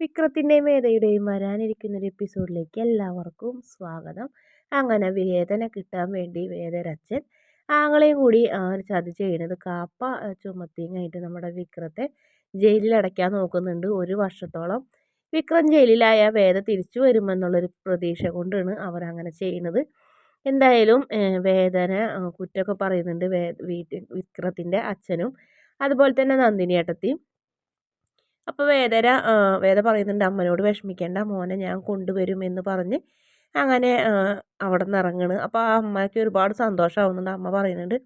വിക്രത്തിന്റെയും വേദയുടെയും വരാനിരിക്കുന്ന ഒരു എപ്പിസോഡിലേക്ക് എല്ലാവർക്കും സ്വാഗതം. അങ്ങനെ വേദന കിട്ടാൻ വേണ്ടി വേദരച്ചൻ ആങ്ങളെയും കൂടി ചതി ചെയ്യുന്നത് കാപ്പ ചുമത്തിങ്ങായിട്ട് നമ്മുടെ വിക്രത്തെ ജയിലിൽ അടയ്ക്കാൻ നോക്കുന്നുണ്ട് ഒരു വർഷത്തോളം. വിക്രം ജയിലിലായ വേദ തിരിച്ചു വരുമെന്നുള്ളൊരു പ്രതീക്ഷ കൊണ്ടാണ് അവർ അങ്ങനെ ചെയ്യുന്നത്. എന്തായാലും വേദന കുറ്റമൊക്കെ പറയുന്നുണ്ട് വേ വീട്ടിൽ വിക്രത്തിന്റെ അച്ഛനും. അതുപോലെ തന്നെ നന്ദിനി ഏട്ടത്തിയും അപ്പോൾ വേദര വേദ പറയുന്നുണ്ട് അമ്മനോട് വിഷമിക്കേണ്ട മോനെ ഞാൻ കൊണ്ടുവരുമെന്ന് പറഞ്ഞ് അങ്ങനെ അവിടെ നിന്ന് ഇറങ്ങണ്. അപ്പോൾ ആ അമ്മയ്ക്ക് ഒരുപാട് സന്തോഷമാവുന്നുണ്ട്. അമ്മ പറയുന്നുണ്ട്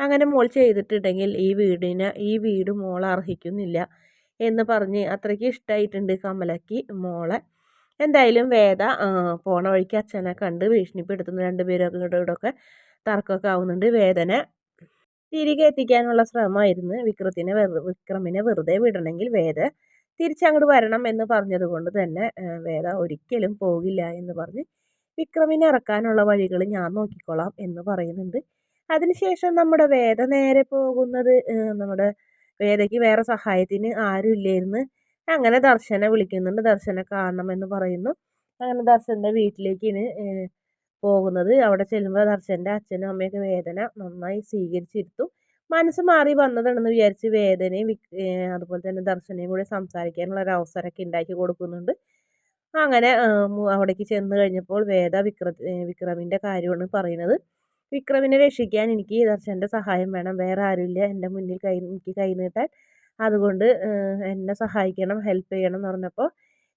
അങ്ങനെ മോൾ ചെയ്തിട്ടുണ്ടെങ്കിൽ ഈ വീടിന് ഈ വീട് മോൾ അർഹിക്കുന്നില്ല എന്ന് പറഞ്ഞ് അത്രയ്ക്ക് ഇഷ്ടമായിട്ടുണ്ട് കമലയ്ക്ക് മോളെ. എന്തായാലും വേദ പോണ വഴിക്ക് അച്ഛനെ കണ്ട് ഭീഷണിപ്പെടുത്തുന്നു. രണ്ടുപേരും ഇവിടെയൊക്കെ തർക്കമൊക്കെ ആവുന്നുണ്ട്. വേദന തിരികെ എത്തിക്കാനുള്ള ശ്രമമായിരുന്നു വിക്രത്തിനെ വെറു വിക്രമിനെ വെറുതെ വിടണമെങ്കിൽ വേദ തിരിച്ചങ്ങോട്ട് വരണം എന്ന് പറഞ്ഞതുകൊണ്ട് തന്നെ വേദ ഒരിക്കലും പോകില്ല എന്ന് പറഞ്ഞ് വിക്രമിനെ ഇറക്കാനുള്ള വഴികൾ ഞാൻ നോക്കിക്കോളാം എന്ന് പറയുന്നുണ്ട്. അതിനുശേഷം നമ്മുടെ വേദ നേരെ പോകുന്നത് നമ്മുടെ വേദയ്ക്ക് വേറെ സഹായത്തിന് ആരും ഇല്ലായിരുന്നു അങ്ങനെ ദർശനെ വിളിക്കുന്നുണ്ട് ദർശനെ കാണണമെന്ന് പറയുന്നു. അങ്ങനെ ദർശന്റെ വീട്ടിലേക്കാണ് പോകുന്നത്. അവിടെ ചെല്ലുമ്പോൾ ദർശന്റെ അച്ഛനും അമ്മയൊക്കെ വേദന നന്നായി സ്വീകരിച്ചിരുത്തും മനസ്സ് മാറി വന്നതാണെന്ന് വിചാരിച്ച് വേദനയും അതുപോലെ തന്നെ ദർശനയും കൂടെ സംസാരിക്കാനുള്ള ഒരു അവസരമൊക്കെ ഉണ്ടാക്കി കൊടുക്കുന്നുണ്ട്. അങ്ങനെ അവിടേക്ക് ചെന്ന് കഴിഞ്ഞപ്പോൾ വേദ വിക്ര വിക്രമിന്റെ കാര്യമാണ് പറയുന്നത്. വിക്രമിനെ രക്ഷിക്കാൻ എനിക്ക് ദർശന്റെ സഹായം വേണം. വേറെ ആരുമില്ല എന്റെ മുന്നിൽ കൈ എനിക്ക് കൈ നീട്ടാൻ. അതുകൊണ്ട് എന്നെ സഹായിക്കണം ഹെൽപ്പ് ചെയ്യണം എന്ന് പറഞ്ഞപ്പോൾ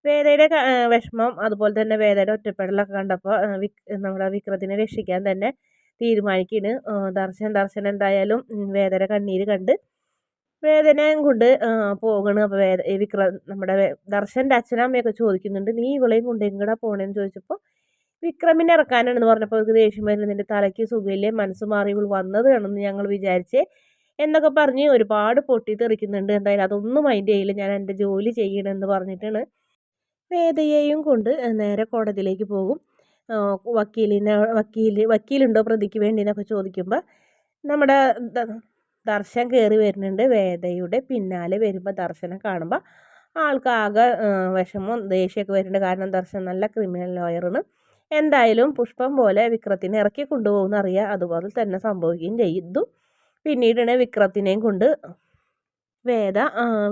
വേദയുടെ വിഷമം അതുപോലെ തന്നെ വേദയുടെ ഒറ്റപ്പെടലൊക്കെ കണ്ടപ്പോൾ നമ്മുടെ വിക്രത്തിനെ രക്ഷിക്കാൻ തന്നെ തീരുമാനിക്കുന്നു ദർശൻ ദർശൻ എന്തായാലും വേദന കണ്ണീര് കണ്ട് വേദനയും കൊണ്ട് പോകണം. അപ്പോൾ വേദ വിക്ര നമ്മുടെ ദർശന്റെ അച്ഛനമ്മയൊക്കെ ചോദിക്കുന്നുണ്ട് നീ ഇവളെയും കൊണ്ട് എങ്ങടാ പോണേന്ന്? ചോദിച്ചപ്പോൾ വിക്രമിനെ ഇറക്കാനാണെന്ന് പറഞ്ഞപ്പോൾ അവർക്ക് ദേഷ്യം വരുന്നത് നിന്റെ തലയ്ക്ക് സുഖമില്ലേ? മനസ്സ് മാറി ഇവൾ വന്നതാണെന്ന് ഞങ്ങൾ വിചാരിച്ചേ എന്നൊക്കെ പറഞ്ഞ് ഒരുപാട് പൊട്ടി തെറിക്കുന്നുണ്ട് എന്തായാലും അതൊന്നും മൈൻഡ് ചെയ്യില്ല ഞാൻ എന്റെ ജോലി ചെയ്യണമെന്ന് പറഞ്ഞിട്ടാണ് വേദയെയും കൊണ്ട് നേരെ കോടതിയിലേക്ക് പോകും. വക്കീലിനെ വക്കീൽ വക്കീലുണ്ടോ പ്രതിക്ക് വേണ്ടി എന്നൊക്കെ ചോദിക്കുമ്പോൾ നമ്മുടെ ദർശൻ കയറി വരുന്നുണ്ട് വേദയുടെ പിന്നാലെ വരുമ്പോൾ ദർശനം കാണുമ്പോൾ ആൾക്കാകെ വിഷമം ദേഷ്യമൊക്കെ വരുന്നുണ്ട്. കാരണം ദർശനം നല്ല ക്രിമിനൽ ലോയറാണ്. എന്തായാലും പുഷ്പം പോലെ വിക്രത്തിനെ ഇറക്കി കൊണ്ടുപോകുമെന്ന് അറിയാം. അതുപോലെ തന്നെ സംഭവിക്കുകയും ചെയ്തു. പിന്നീടാണ് വിക്രത്തിനെയും കൊണ്ട് വേദ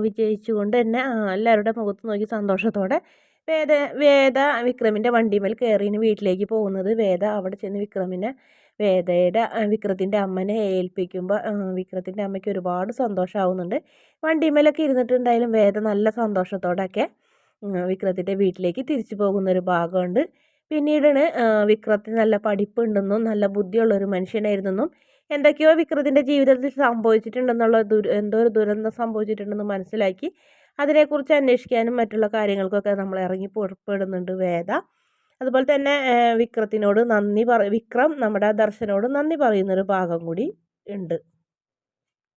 വിജയിച്ചുകൊണ്ട് തന്നെ എല്ലാവരുടെ മുഖത്ത് നോക്കി സന്തോഷത്തോടെ വേദ വേദ വിക്രമിന്റെ വണ്ടിമേൽ കയറിന് വീട്ടിലേക്ക് പോകുന്നത് വേദ അവിടെ ചെന്ന് വിക്രമിനെ വേദയുടെ വിക്രത്തിന്റെ അമ്മനെ ഏൽപ്പിക്കുമ്പോൾ വിക്രത്തിന്റെ അമ്മയ്ക്ക് ഒരുപാട് സന്തോഷമാവുന്നുണ്ട് വണ്ടിമേലൊക്കെ ഇരുന്നിട്ടുണ്ടായാലും വേദ നല്ല സന്തോഷത്തോടെയൊക്കെ വിക്രത്തിന്റെ വീട്ടിലേക്ക് തിരിച്ചു പോകുന്ന ഒരു ഭാഗമുണ്ട്. പിന്നീടാണ് വിക്രത്തിന് നല്ല പഠിപ്പുണ്ടെന്നും നല്ല ബുദ്ധിയുള്ളൊരു മനുഷ്യനായിരുന്നെന്നും എന്തൊക്കെയോ വിക്രത്തിന്റെ ജീവിതത്തിൽ സംഭവിച്ചിട്ടുണ്ടെന്നുള്ള ദുര എന്തോ ഒരു ദുരന്തം സംഭവിച്ചിട്ടുണ്ടെന്ന് മനസ്സിലാക്കി അതിനെക്കുറിച്ച് അന്വേഷിക്കാനും മറ്റുള്ള കാര്യങ്ങൾക്കൊക്കെ നമ്മൾ ഇറങ്ങി പുറപ്പെടുന്നുണ്ട് വേദ. അതുപോലെ തന്നെ വിക്രത്തിനോട് നന്ദി പറ വിക്രം നമ്മുടെ ദർശനോട് നന്ദി പറയുന്നൊരു ഭാഗം കൂടി ഉണ്ട്.